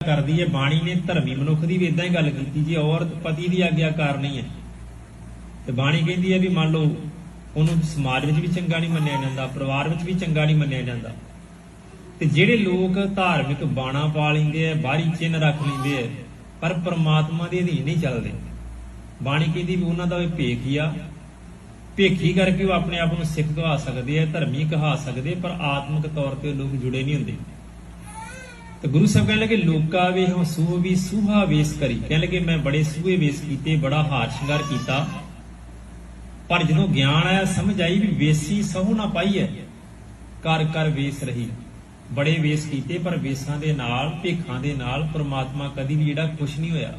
ਕਰਦੀ ਹੈ, ਬਾਣੀ ਨੇ ਧਰਮੀ ਮਨੁੱਖ ਦੀ ਵੀ ਇਦਾਂ ਹੀ ਗੱਲ ਕੀਤੀ, ਜੀ ਔਰਤ ਪਤੀ ਦੀ ਆਗਿਆਕਾਰ ਨਹੀਂ ਹੈ ਤੇ ਬਾਣੀ ਕਹਿੰਦੀ ਹੈ ਵੀ ਮੰਨ ਲਓ, ਉਹਨੂੰ ਸਮਾਜ ਵਿੱਚ ਵੀ ਚੰਗਾ ਨਹੀਂ ਮੰਨਿਆ ਜਾਂਦਾ, ਪਰਿਵਾਰ ਵਿੱਚ ਵੀ ਚੰਗਾ ਨਹੀਂ ਮੰਨਿਆ ਜਾਂਦਾ। ਤੇ ਜਿਹੜੇ ਲੋਕ ਧਾਰਮਿਕ ਬਾਣਾ ਪਾ ਲੈਂਦੇ ਆ, ਬਾਹਰੀ ਚਿੰਨ ਰੱਖ ਲੈਂਦੇ ਆ, ਪਰ ਪ੍ਰਮਾਤਮਾ ਦੇ ਅਧੀਨ ਨਹੀਂ ਚੱਲਦੇ। ਬਾਣੀ ਕਹਿੰਦੀ ਵੀ ਉਹਨਾਂ ਦਾ ਵੀ ਭੇਖ ਹੀ ਆ। ਭੇਖੀ ਕਰਕੇ ਉਹ ਆਪਣੇ ਆਪ ਨੂੰ ਸਿੱਖ ਕਹਾ ਸਕਦੇ ਆ, ਧਰਮੀ ਕਹਾ ਸਕਦੇ ਪਰ ਆਤਮਿਕ ਤੌਰ ਤੇ ਲੋਕ ਜੁੜੇ ਨਹੀਂ ਹੁੰਦੇ। ਤੇ ਗੁਰੂ ਸਾਹਿਬ ਕਹਿਣ ਲੱਗੇ, ਲੋਕਾ ਵੇ ਹਮ ਵੀ ਸੂਹਾ ਵੇਸ ਕਰੀ। ਕਹਿਣ ਲੱਗੇ, ਮੈਂ ਬੜੇ ਸੂਹੇ ਵੇਸ ਕੀਤੇ, ਬੜਾ ਹਾਰ ਸ਼ਿੰਗਾਰ ਕੀਤਾ। ਪਰ ਜਦੋਂ ਗਿਆਨ ਆਇਆ, ਸਮਝ ਆਈ ਵੀ ਵੇਸੀ ਸਹੁ ਨਾ ਪਾਈ ਹੈ ਕਰ ਕਰ ਵੇਸ ਰਹੀ। ਬੜੇ ਵੇਸ ਕੀਤੇ, ਪਰ ਵੇਸਾਂ ਦੇ ਨਾਲ, ਭੇਖਾਂ ਦੇ ਨਾਲ ਪ੍ਰਮਾਤਮਾ ਕਦੀ ਵੀ ਜਿਹੜਾ ਖੁਸ਼ ਨਹੀਂ ਹੋਇਆ।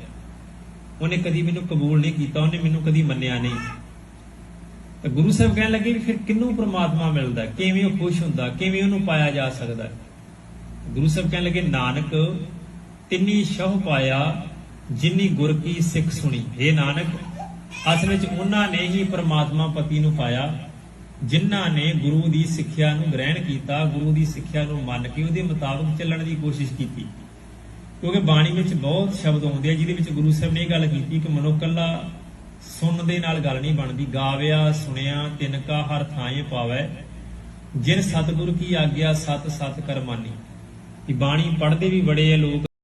ਉਹਨੇ ਕਦੀ ਮੈਨੂੰ ਕਬੂਲ ਨਹੀਂ ਕੀਤਾ, ਉਹਨੇ ਮੈਨੂੰ ਕਦੀ ਮੰਨਿਆ ਨਹੀਂ। ਤੇ ਗੁਰੂ ਸਾਹਿਬ ਕਹਿਣ ਲੱਗੇ ਵੀ ਫਿਰ ਕਿੰਨੂੰ ਪ੍ਰਮਾਤਮਾ ਮਿਲਦਾ? ਕਿਵੇਂ ਉਹ ਖੁਸ਼ ਹੁੰਦਾ? ਕਿਵੇਂ ਉਹਨੂੰ ਪਾਇਆ ਜਾ ਸਕਦਾ? ਗੁਰੂ ਸਾਹਿਬ ਕਹਿਣ ਲੱਗੇ, ਨਾਨਕ, ਤਿੰਨੀ ਸ਼ਹੁ ਪਾਇਆ, ਜਿੰਨੀ ਗੁਰ ਕੀ ਸਿੱਖ ਸੁਣੀ। हे ਨਾਨਕ, ਅਸਲ ਵਿੱਚ ਉਹਨਾਂ ਨੇ ਹੀ ਪ੍ਰਮਾਤਮਾ ਪਤੀ ਨੂੰ ਪਾਇਆ, ਜਿਨ੍ਹਾਂ ਨੇ ਗੁਰੂ ਦੀ ਸਿੱਖਿਆ ਨੂੰ ਗ੍ਰਹਿਣ ਕੀਤਾ, ਗੁਰੂ ਦੀ ਸਿੱਖਿਆ ਨੂੰ ਮੰਨ ਕੇ ਉਹਦੇ ਮੁਤਾਬਕ ਚੱਲਣ ਦੀ ਕੋਸ਼ਿਸ਼ ਕੀਤੀ। ਕਿਉਂਕਿ ਬਾਣੀ ਵਿੱਚ ਬਹੁਤ ਸ਼ਬਦ ਆਉਂਦੇ ਆ, ਜਿਹਦੇ ਵਿੱਚ ਗੁਰੂ ਸਾਹਿਬ ਨੇ ਇਹ ਗੱਲ ਕੀਤੀ ਕਿ ਮਨੁੱਖ ਕੱਲਾ ਸੁਣਨ ਦੇ ਨਾਲ ਗੱਲ ਨਹੀਂ ਬਣਦੀ। ਗਾਵਿਆ, ਸੁਣਿਆ ਤਿਨਕਾ ਹਰ ਥਾਂਏ ਪਾਵੈ। ਜਿਨ ਸਤਿਗੁਰ ਕੀ ਆਗਿਆ, ਸਤ ਸਤ ਕਰਮਾਨੀ। ਮਾਨੀ ਬਾਣੀ ਪੜ੍ਹਦੇ ਵੀ ਬੜੇ ਆ ਲੋਕ।